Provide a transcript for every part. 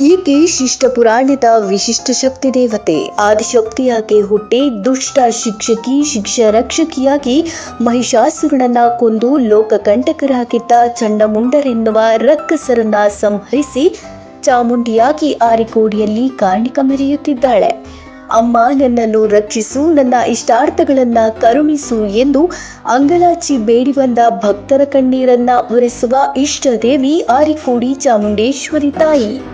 ಈಕೆ ಶಿಷ್ಟ ಪುರಾಣದ ವಿಶಿಷ್ಟ ಶಕ್ತಿ ದೇವತೆ, ಆದಿಶಕ್ತಿಯಾಗಿ ಹುಟ್ಟಿ ದುಷ್ಟ ಶಿಕ್ಷಕಿ, ಶಿಕ್ಷ ರಕ್ಷಕಿಯಾಗಿ ಮಹಿಷಾಸುರನನ್ನ ಕೊಂದು ಲೋಕಕಂಟಕರಾಗಿದ್ದ ಚಂಡಮುಂಡರೆನ್ನುವ ರಕ್ಕಸರನ್ನ ಸಂಹರಿಸಿ ಚಾಮುಂಡಿಯಾಗಿ ಆರಿಕೋಡಿಯಲ್ಲಿ ಕಾರ್ಣಿಕ ಮೆರೆಯುತ್ತಿದ್ದಾಳೆ. ಅಮ್ಮ ನನ್ನನ್ನು ರಕ್ಷಿಸು, ನನ್ನ ಇಷ್ಟಾರ್ಥಗಳನ್ನ ಕರುಣಿಸು ಎಂದು ಅಂಗಲಾಚಿ ಬೇಡಿ ಬಂದ ಭಕ್ತರ ಕಣ್ಣೀರನ್ನ ಒರೆಸುವ ಇಷ್ಟ ದೇವಿ ಆರಿಕೋಡಿ ಚಾಮುಂಡೇಶ್ವರಿ ತಾಯಿ.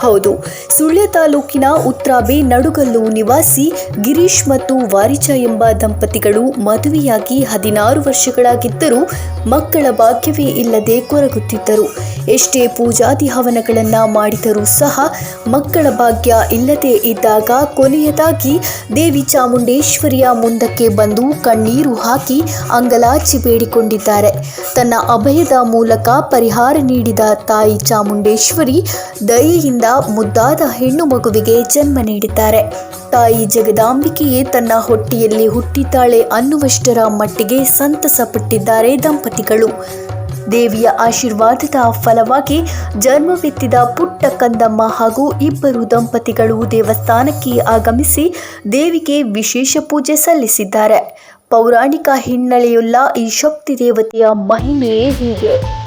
ಹೌದು. ಸುಳ್ಯ ತಾಲೂಕಿನ ಉತ್ರಾಬೆ ನಡುಗಲ್ಲು ನಿವಾಸಿ ಗಿರೀಶ್ ಮತ್ತು ವಾರಿಚ ಎಂಬ ದಂಪತಿಗಳು ಮದುವೆಯಾಗಿ ಹದಿನಾರು ವರ್ಷಗಳಾಗಿದ್ದರೂ ಮಕ್ಕಳ ಭಾಗ್ಯವೇ ಇಲ್ಲದೆ ಕೊರಗುತ್ತಿದ್ದರು. ಎಷ್ಟೇ ಪೂಜಾದಿ ಹವನಗಳನ್ನ ಮಾಡಿದರೂ ಸಹ ಮಕ್ಕಳ ಭಾಗ್ಯ ಇಲ್ಲದೆ ಇದ್ದಾಗ ಕೊನೆಯದಾಗಿ ದೇವಿ ಚಾಮುಂಡೇಶ್ವರಿಯ ಮುಂದಕ್ಕೆ ಬಂದು ಕಣ್ಣೀರು ಹಾಕಿ ಅಂಗಲಾಚಿ ಬೇಡಿಕೊಂಡಿದ್ದಾರೆ. ತನ್ನ ಅಭಯದ ಮೂಲಕ ಪರಿಹಾರ ನೀಡಿದ ತಾಯಿ ಚಾಮುಂಡೇಶ್ವರಿ ದಯೆಯಿಂದ ಮುದ್ದಾದ ಹೆಣ್ಣು ಮಗುವಿಗೆ ಜನ್ಮ ನೀಡಿದ್ದಾರೆ. ತಾಯಿ ಜಗದಾಂಬಿಕೆಯೇ ತನ್ನ ಹೊಟ್ಟೆಯಲ್ಲಿ ಹುಟ್ಟಿದ್ದಾಳೆ ಅನ್ನುವಷ್ಟರ ಮಟ್ಟಿಗೆ ಸಂತಸ ಪಟ್ಟಿದ್ದಾರೆ ದಂಪತಿಗಳು. ದೇವಿಯ ಆಶೀರ್ವಾದದ ಫಲವಾಗಿ ಜನ್ಮವೆತ್ತಿದ ಪುಟ್ಟ ಕಂದಮ್ಮ ಹಾಗೂ ಇಬ್ಬರು ದಂಪತಿಗಳು ದೇವಸ್ಥಾನಕ್ಕೆ ಆಗಮಿಸಿ ದೇವಿಗೆ ವಿಶೇಷ ಪೂಜೆ ಸಲ್ಲಿಸಿದ್ದಾರೆ. ಪೌರಾಣಿಕ ಹಿನ್ನೆಲೆಯುಳ್ಳ ಈ ಶಕ್ತಿ ದೇವತೆಯ ಮಹಿಮೆಯೇ ಹೀಗೆ.